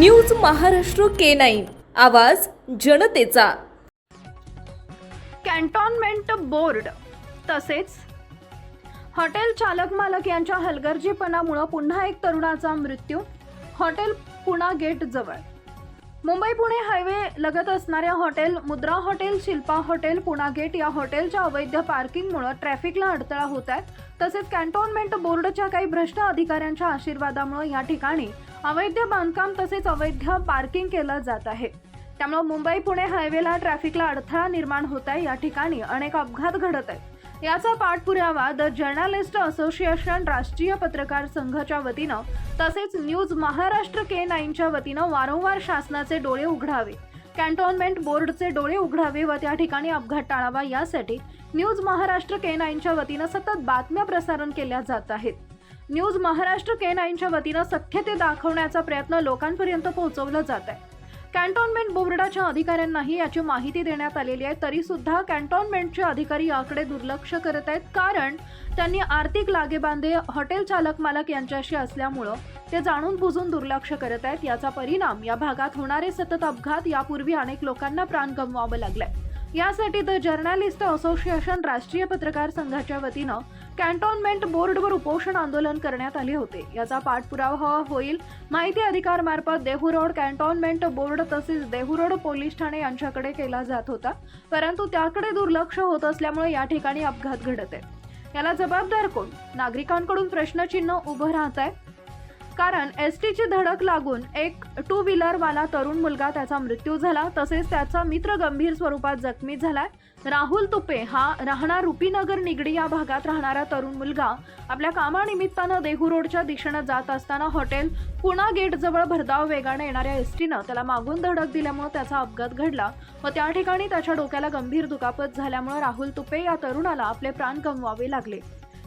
News Maharashtra K nine. आवाज जनतेचा. Cantonment board तसेच हॉटेल चालक मालक यांच्या हलगर्जीपणामुळं पुन्हा एक तरुणाचा मृत्यू. हॉटेल पुणा गेट जवळ. मुंबई पुणे हायवे लगत असणाऱ्या hotel Mudra hotel Shilpa hotel Poona gate या हॉटेलच्या अवैध पार्किंगमुळे ट्रॅफिकला अडथळा होत आहे. तसेच कॅन्टोनमेंट बोर्डच्या काही भ्रष्ट अधिकाऱ्यांच्या आशीर्वादामुळे या ठिकाणी अवैध बांधकाम तसेच अवैध पार्किंग केलं जात आहे. त्यामुळे मुंबई पुणे हायवेला ट्रॅफिकला अडथळा निर्माण होत आहे. या ठिकाणी अनेक अपघात घडत आहेत. याचा पाठपुरावा द जर्नालिस्ट असोसिएशन राष्ट्रीय पत्रकार संघाच्या वतीनं तसेच न्यूज महाराष्ट्र के नाईनच्या वतीनं वारंवार शासनाचे डोळे उघडावे कॅन्टोन्मेंट बोर्डचे डोळे उघडावे व त्या ठिकाणी अपघात टाळावा यासाठी न्यूज महाराष्ट्र के नाईनच्या वतीनं सतत बातम्या प्रसारण केल्या जात आहेत. न्यूज महाराष्ट्र के नाईनच्या वतीनं सत्य ते दाखवण्याचा प्रयत्न लोकांपर्यंत पोहोचवला जात आहे. कॅन्टोन्मेंट बोर्डाच्या अधिकाऱ्यांनाही याची माहिती देण्यात आलेली आहे. तरी सुद्धा कॅन्टोन्मेंटचे अधिकारी याकडे दुर्लक्ष करत आहेत. कारण त्यांनी आर्थिक लागेबांधे हॉटेल चालक मालक यांच्याशी असल्यामुळं ते जाणून बुजून दुर्लक्ष करत आहेत. याचा परिणाम या भागात होणारे सतत अपघात यापूर्वी अनेक लोकांना प्राण गमवावं लागलंय. यासाठी द जर्नालिस्ट असोसिएशन राष्ट्रीय पत्रकार संघाच्या वतीनं कॅन्टोन्मेंट बोर्डवर उपोषण आंदोलन करण्यात आले होते. याचा पाठपुरावा होईल माहिती अधिकार मार्फत देहूरोड कॅन्टोन्मेंट बोर्ड तसेच देहूरोड पोलीस ठाणे यांच्याकडे केला जात होता. परंतु त्याकडे दुर्लक्ष होत असल्यामुळे या ठिकाणी अपघात घडत आहे. याला जबाबदार कोण? नागरिकांकडून प्रश्नचिन्ह उभं राहत आहे. कारण एस टीची धडक लागून एक टू व्हीलरवाला तरुण मुलगा त्याचा मृत्यू झाला. तसेच त्याचा मित्र गंभीर स्वरूपात जखमी झालाय. राहुल तुपे हा राहणार रुपीनगर निगडी या भागात राहणारा तरुण मुलगा आपल्या कामानिमित्तानं देहू रोडच्या दिशेनं जात असताना हॉटेल पुणा गेटजवळ भरधाव वेगाने येणाऱ्या एस टीनं त्याला मागून धडक दिल्यामुळे त्याचा अपघात घडला. व त्या ठिकाणी त्याच्या डोक्याला गंभीर दुखापत झाल्यामुळे राहुल तुपे या तरुणाला आपले प्राण गमवावे लागले.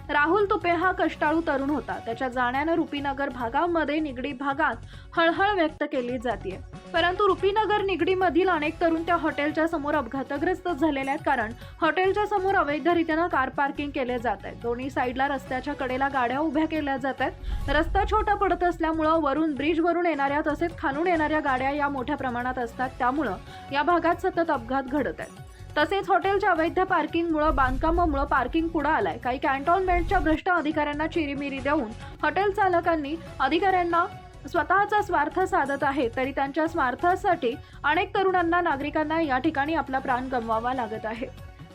राहुल तुपे हा कष्टाळू तरुण होता. त्याच्या जाण्यानं रुपीनगर भागामध्ये निगडी भागात हळहळ व्यक्त केली जाते परंतु रुपीनगर निगडीमधील अनेक तरुण त्या हॉटेलच्या समोर अपघातग्रस्त झालेले आहेत कारण हॉटेलच्या समोर अवैधरित्यानं कार पार्किंग केले जात आहे. दोन्ही साईडला रस्त्याच्या कडेला गाड्या उभ्या केल्या जात आहेत. रस्ता छोटा पडत असल्यामुळं वरून ब्रिजवरून येणाऱ्या तसेच खालून येणाऱ्या गाड्या या मोठ्या प्रमाणात असतात. त्यामुळं या भागात सतत अपघात घडत आहेत. तसेच हॉटेलच्या अवैध पार्किंगमुळं बांधकामामुळं पार्किंग पुढं आलाय. काही कॅन्टोनमेंटच्या भ्रष्ट अधिकाऱ्यांना चिरीमिरी देऊन हॉटेल चालकांनी अधिकाऱ्यांना स्वतःचा स्वार्थ साधत आहे तरी त्यांच्या स्वार्थासाठी अनेक तरुणांना नागरिकांना या ठिकाणी आपला प्राण गमवावा लागत आहे.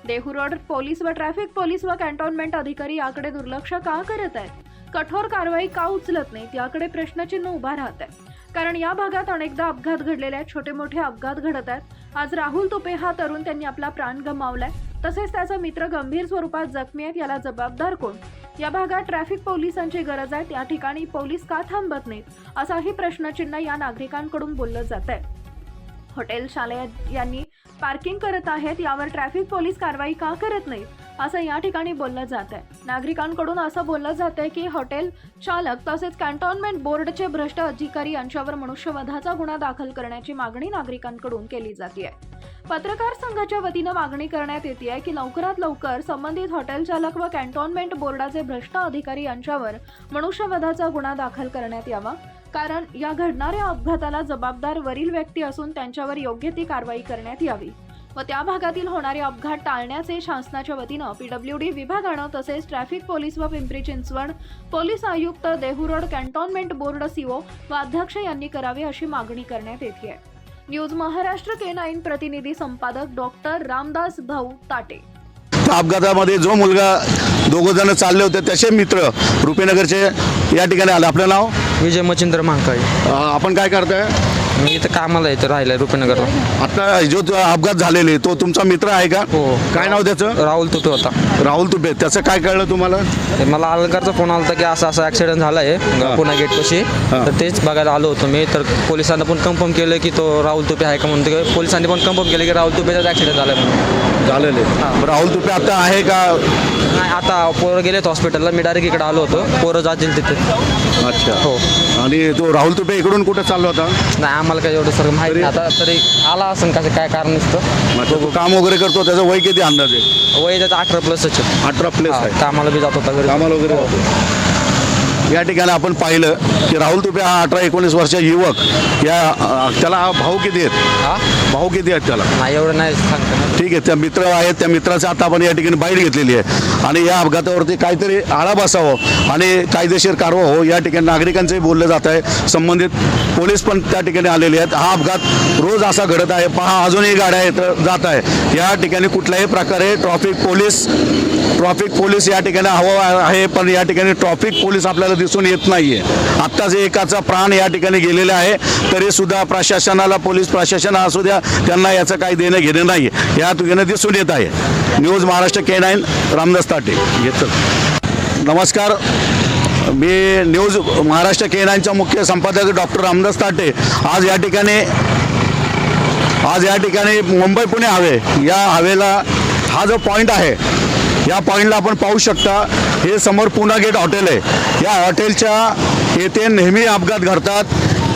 देहू रोड पोलीस व ट्रॅफिक पोलीस व कॅन्टोनमेंट अधिकारी याकडे दुर्लक्ष का करत आहेत? कठोर कारवाई का उचलत नाहीत? याकडे प्रश्नचिन्ह उभा राहत आहे. कारण या भागात अनेकदा अपघात घडलेले आहेत छोटे मोठे अपघात घडत आहेत. आज राहुल तुपे हा तरुण त्यांनी आपला प्राण गमावलाय. तसेच त्याचा मित्र गंभीर स्वरूपात जखमी आहेत याला जबाबदार कोण? या भागात ट्रॅफिक पोलिसांची गरज आहे त्या ठिकाणी पोलीस का थांबत नाहीत? असाही प्रश्नचिन्ह या नागरिकांकडून बोललं जात आहे हॉटेल शाले यांनी पार्किंग करत आहेत यावर ट्रॅफिक पोलीस कारवाई का करत नाहीत? असं या ठिकाणी बोललं जात आहे नागरिकांकडून असं बोललं जात आहे की हॉटेल चालक तसेच कॅन्टोन्मेंट बोर्डचे भ्रष्ट अधिकारी यांच्यावर मनुष्यवधाचा गुन्हा दाखल करण्याची मागणी नागरिकांकडून केली जाते पत्रकार संघाच्या वतीनं मागणी करण्यात येते आहे की लवकरात लवकर संबंधित हॉटेल चालक व कॅन्टोन्मेंट बोर्डाचे भ्रष्ट अधिकारी यांच्यावर मनुष्यवधाचा गुन्हा दाखल करण्यात यावा. कारण या घडणाऱ्या अपघाताला जबाबदार वरील व्यक्ती असून त्यांच्यावर योग्य ती कारवाई करण्यात यावी. व त्या भागातील होणारे अपघात टाळण्याचे शासनाच्या वतीनं पीडब्ल्यूडी विभागानं तसेच ट्रॅफिक पोलीस व पिंपरी चिंचवड पोलीस आयुक्त Dehu road cantonment board CO व अध्यक्ष यांनी करावे अशी मागणी करण्यात येते आहे. न्यूज महाराष्ट्र के नाईन प्रतिनिधी संपादक डॉक्टर रामदास भाऊ ताटे. अपघातामध्ये जो मुलगा दोघं जण चालले होते त्याचे मित्र रुपीनगरचे या ठिकाणी आले. आपलं नाव? विजय मच्छिंद्र महाकाळी. आपण काय करताय? मी इथं कामाला इथं राहिलाय रुपनगरला. आता जो तो अपघात झालेले तो तुमचा मित्र आहे का? हो. काय नाव त्याचं? राहुल तुपे होता राहुल तुपे. त्याचं काय कळलं तुम्हाला? ते मला अलंकारचा फोन आला होता की असा असा ऍक्सिडेंट झाला आहे पुन्हा गेट पशी. तर तेच बघायला आलो होतो मी. तर पोलिसांना पण कन्फर्म केलं की तो राहुल तुपे आहे का म्हणून. ते पोलिसांनी पण कन्फर्म केलं की राहुल तुपेचाच ऍक्सिडेंट झाला म्हणून. झालेले राहुल तुपे आता आहे का? नाही आता पोरं गेलेत हॉस्पिटलला मी डायरेक्ट इकडे आलो होतो. पोरं जातील तिथे. अच्छा. हो. आणि तो राहुल तुपे इकडून कुठं चालला होता? नाही आम्हाला काही एवढं सर माहिती नाही. आता तरी आला असं कसं काय कारण नसतं? तो काम वगैरे करतो त्याचं वय किती अंदाजे? वय त्याचं अठरा प्लसच आहे. अठरा प्लस आहे. कामाला बी जात होता घरी. कामाला वगैरे जातो. या ठिकाणी आपण पाहिलं की राहुल तुपे हा अठरा एकोणीस वर्षाचा युवक या त्याला हा भाऊ किती आहेत? हा? भाऊ किती आहेत त्याला? एवढं नाही सांगता ठीक आहे त्या मित्र आहेत त्या मित्राचा आता आपण या ठिकाणी बाईट घेतलेली आहे. आणि या अपघातावरती काहीतरी आळा बसावं आणि कायदेशीर कारवा हो या ठिकाणी नागरिकांचंही बोललं जात आहे. संबंधित पोलीस पण त्या ठिकाणी आलेले आहेत. हा अपघात रोज असा घडत आहे. पहा अजूनही गाड्या येत जात आहे. या ठिकाणी कुठल्याही प्रकारे ट्रॉफिक पोलीस ट्रॉफिक पोलीस या ठिकाणी हवं आहे पण या ठिकाणी ट्रॉफिक पोलीस आपल्याला दिसून येत नाहीये. आत्ताच एकाचा प्राण या ठिकाणी गेलेला आहे तरी सुद्धा प्रशासनाला पोलीस प्रशासन असू द्या त्यांना याचं काही देणं घेणं नाही या ठिकाणी दिसून येत आहे. News Maharashtra K nine Ramdas Tate. घेतलं नमस्कार. मी न्यूज महाराष्ट्र के नाईनचा मुख्य संपादक डॉक्टर रामदास ताटे आज या ठिकाणी आज या ठिकाणी मुंबई पुणे हवे या हवेला हा जो पॉईंट आहे या पॉईंटला आपण पाहू शकता हे समोर पुणा गेट हॉटेल आहे. या हॉटेलच्या येथे नेहमी अपघात घडतात.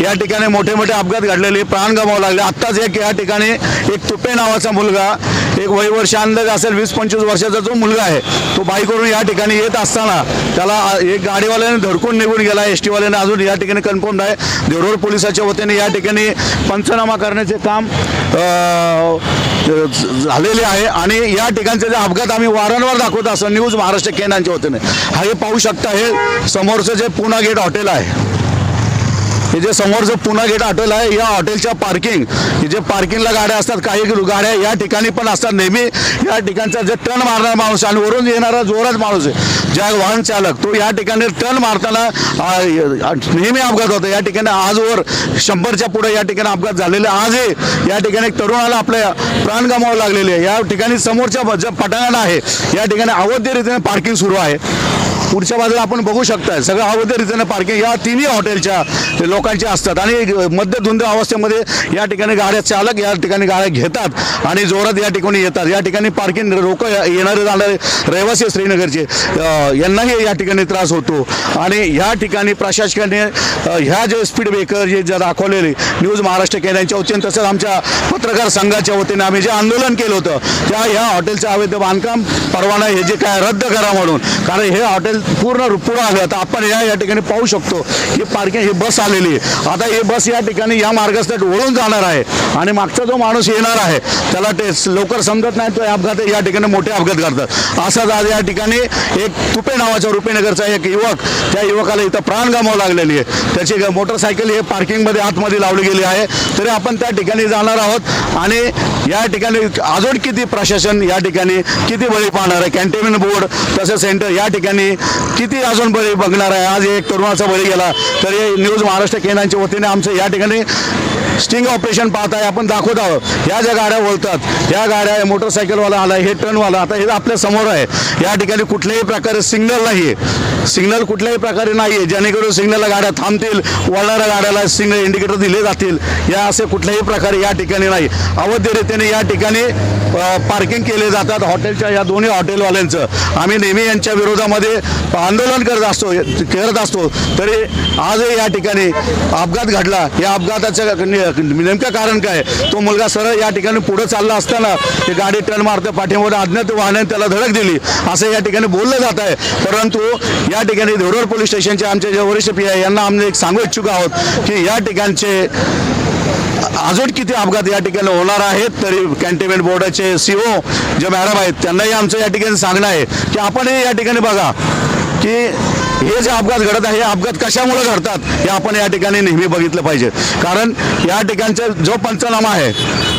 या ठिकाणी मोठे मोठे अपघात घडलेले प्राण गमावं लागले. आत्ताच एक या ठिकाणी एक तुपे नावाचा मुलगा एक वयवर्ष अंदाज असेल वीस पंचवीस वर्षाचा जो मुलगा आहे तो बाईकवरून या ठिकाणी येत असताना त्याला एक गाडीवाल्याने धडकून निघून गेला. एस टीवाल्याने अजून या ठिकाणी कन्फर्म आहे देवरोड पोलिसाच्या वतीने या ठिकाणी पंचनामा करण्याचे काम झालेले आहे. आणि या ठिकाणचे जे अपघात आम्ही वारंवार दाखवत असतो न्यूज महाराष्ट्र केंद्रांच्या वतीने. हा हे पाहू शकता हे समोरचं जे पुना गेट हॉटेल आहे. हे जे समोरचं पुन्हा गेट हॉटेल आहे या हॉटेलच्या पार्किंग हे जे पार्किंगला गाड्या असतात काही गाड्या या ठिकाणी पण असतात. नेहमी या ठिकाणचा जे टर्न मारणारा माणूस आणि वरून येणारा जोरात माणूस आहे. ज्या वाहन चालक तो या ठिकाणी टर्न मारताना नेहमी अपघात होतो. या ठिकाणी आजवर शंभरच्या पुढे या ठिकाणी अपघात झालेले. आजही या ठिकाणी तरुणाला आपल्या प्राण गमावं लागलेले आहे. या ठिकाणी समोरच्या ब- पटांगण आहे या ठिकाणी अवैध रीतीने पार्किंग सुरू आहे. पुढच्या बाजूला आपण बघू शकताय सगळं अवैध रीतीनं पार्किंग या तिन्ही हॉटेलच्या लोकांची असतात. आणि मध्यधुंद अवस्थेमध्ये या ठिकाणी गाड्या चालक या ठिकाणी गाड्या घेतात आणि जोरात या ठिकाणी येतात. या ठिकाणी पार्किंग लोक येणारे जाणारे रहिवासी श्रीनगरचे. यांनाही या ठिकाणी त्रास होतो. आणि ह्या ठिकाणी प्रशासकाने ह्या जे स्पीड ब्रेकर जे जे दाखवलेले न्यूज महाराष्ट्र केंद्रांच्या वतीने तसंच आमच्या पत्रकार संघाच्या वतीने आम्ही जे आंदोलन केलं होतं त्या ह्या हॉटेलचं अवैध बांधकाम परवाना हे जे काय रद्द करा म्हणून. कारण हे हॉटेल पूर्ण पुढं आलं आता आपण या या ठिकाणी पाहू शकतो ही पार्किंग ही बस आलेली आहे. आता ही बस या ठिकाणी या मार्गासाठी वळून जाणार आहे. आणि मागचा जो माणूस येणार आहे त्याला ते लवकर समजत नाही तो अपघात या ठिकाणी मोठे अपघात करतात असाच आज या ठिकाणी एक तुपे नावाचा रुपेनगरचा एक युवक त्या युवकाला इथं प्राण गमावं लागलेली आहे. त्याची मोटरसायकल हे पार्किंगमध्ये आतमध्ये लावली गेली आहे. तरी आपण त्या ठिकाणी जाणार आहोत. आणि या ठिकाणी अजून किती प्रशासन या ठिकाणी किती बळी पाहणार आहे? कॅन्टेनमेंट बोर्ड तसं सेंटर या ठिकाणी किती अजून बळी बघणार आहे? आज एक तरुणाचा बळी गेला. तर हे न्यूज महाराष्ट्र केंद्रांच्या वतीने आमचं या ठिकाणी स्टिंग ऑपरेशन पाहत आहे आपण दाखवत आहोत. या ज्या गाड्या बोलतात या गाड्या मोटरसायकलवाला आला हे टर्नवाला आता हे आपल्यासमोर आहे. या ठिकाणी कुठल्याही प्रकारे सिग्नल नाही सिग्नल कुठल्याही प्रकारे नाही आहे जेणेकरून सिग्नलला गाड्या थांबतील वळणाऱ्या गाड्याला सिग्नल इंडिकेटर दिले जातील. या असे कुठल्याही प्रकारे या ठिकाणी नाही. अवैध या ठिकाणी पार्किंग केले जातात हॉटेलच्या या दोन्ही हॉटेलवाल्यांचं आम्ही नेहमी यांच्या विरोधामध्ये आंदोलन करत असतो करत असतो. तरी आजही या ठिकाणी अपघात घडला. या अपघाताच्या नेमकं कारण काय? तो मुलगा सरळ या ठिकाणी पुढे चालला असताना ते गाडी टर्न मारते पाठीमध्ये अज्ञात वाहनाने त्याला धडक दिली. असं या ठिकाणी बोललं जात आहे. परंतु या ठिकाणी देवरोड पोलीस स्टेशनचे आमचे जे वरिष्ठ पी आहे यांना आम्ही एक सांगू इच्छुक आहोत की या ठिकाणचे अजून किती अपघात या ठिकाणी होणार आहेत तरी कॅन्टेनमेंट बोर्डाचे सीओ जे मॅडम आहेत त्यांनाही आमचं या ठिकाणी सांगणं आहे की आपणही या ठिकाणी बघा की हे जे अपघात घडत आहे हे अपघात कशामुळे घडतात हे आपण या ठिकाणी नेहमी बघितलं पाहिजे. कारण या ठिकाणचा जो पंचनामा आहे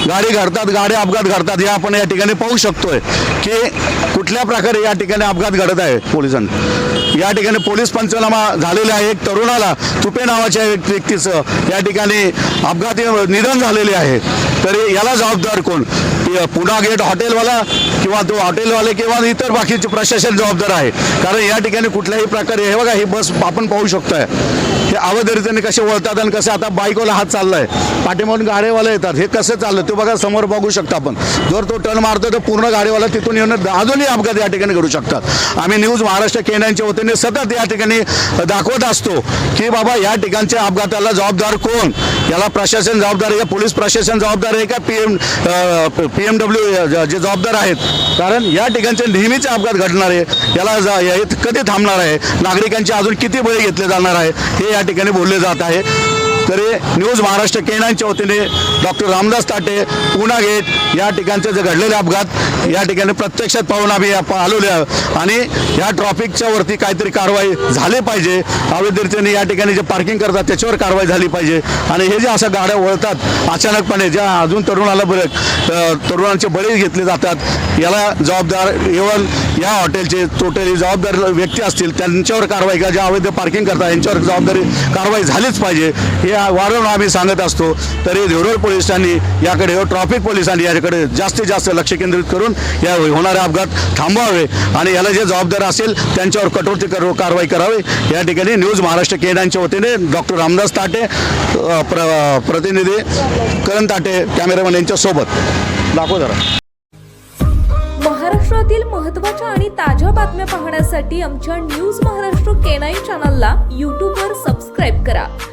गाडी घडतात गाडी अपघात घडतात हे आपण या ठिकाणी पाहू शकतोय की कुठल्या प्रकारे या ठिकाणी अपघात घडत आहे पोलिसांनी या ठिकाणी पोलीस पंचनामा झालेला आहे. एक तरुणाला तुपे नावाच्या व्यक्तीचं या ठिकाणी अपघाती निधन झालेले आहे. तरी याला जबाबदार कोण? पुणा गेट हॉटेलवाला किंवा तो हॉटेलवाले किंवा इतर बाकीचे प्रशासन जबाबदार आहे. कारण या ठिकाणी कुठल्याही प्रकारे हे बघा ही बस आपण पाहू शकतोय. हे अवैध कसे वळतात आणि कसे आता बाईकवाला हात चाललाय. पाठीमागून गाडीवाला येतात. हे कसं चाललं? ते बघा समोर बघू शकता आपण. जर तो टर्न मारतो तर पूर्ण गाडीवाला तिथून येऊन अजूनही अपघात या ठिकाणी घडू शकतात. आम्ही न्यूज महाराष्ट्र केंद्रांच्या वतीने सतत या ठिकाणी दाखवत असतो की बाबा या ठिकाणच्या अपघाताला जबाबदार कोण? याला प्रशासन जबाबदार आहे का? पोलीस प्रशासन जबाबदार आहे का? P M P M W J जबाबदार आहेत? कारण या ठिकाणचे नेहमीचे अपघात घडणार आहे. याला जा- कधी थांबणार आहे? नागरिकांचे अजून किती बळी घेतले जाणार आहे? हे या ठिकाणी बोलले जात आहे. तरी न्यूज महाराष्ट्र केनांच्या वतीने डॉक्टर रामदास ताटे पुणा गेट या ठिकाणचे जे घडलेले अपघात या ठिकाणी प्रत्यक्षात पाहून आम्ही आप- आलेलो आहे. आणि या ट्रॉफिकच्या वरती काहीतरी कारवाई झाली पाहिजे. अवैधरित्याने या ठिकाणी जे पार्किंग करतात त्याच्यावर कारवाई झाली पाहिजे. आणि हे जे असं गाड्या वळतात अचानकपणे ज्या अजून तरुणाला बरे तरुणांचे बळी घेतले जातात याला जबाबदार इव्हन या हॉटेलचे टोटली जबाबदार व्यक्ती असतील त्यांच्यावर कारवाई का ज्या अवैध पार्किंग करतात यांच्यावर जबाबदारी कारवाई झालीच पाहिजे. हे वारंवार आम्ही सांगत असतो तरी देवरोड पोलिसांनी याकडे ट्रॉफिक पोलिसांनी याच्याकडे जास्तीत जास्त लक्ष केंद्रित करून या होणारे अपघात थांबवावे आणि याला जे जबाबदार असेल त्यांच्यावर कठोर कारवाई करावी. या ठिकाणी न्यूज महाराष्ट्र केंद्रांच्या वतीने डॉक्टर रामदास ताटे प्र प्रतिनिधी करण ताटे कॅमेरामॅन यांच्या सोबत. दाखव जरा. महाराष्ट्रातील महत्त्वाच्या आणि ताज्या बातम्या पाहण्यासाठी आमच्या न्यूज महाराष्ट्र केनाई चॅनलला यूट्यूबवर सबस्क्राईब करा.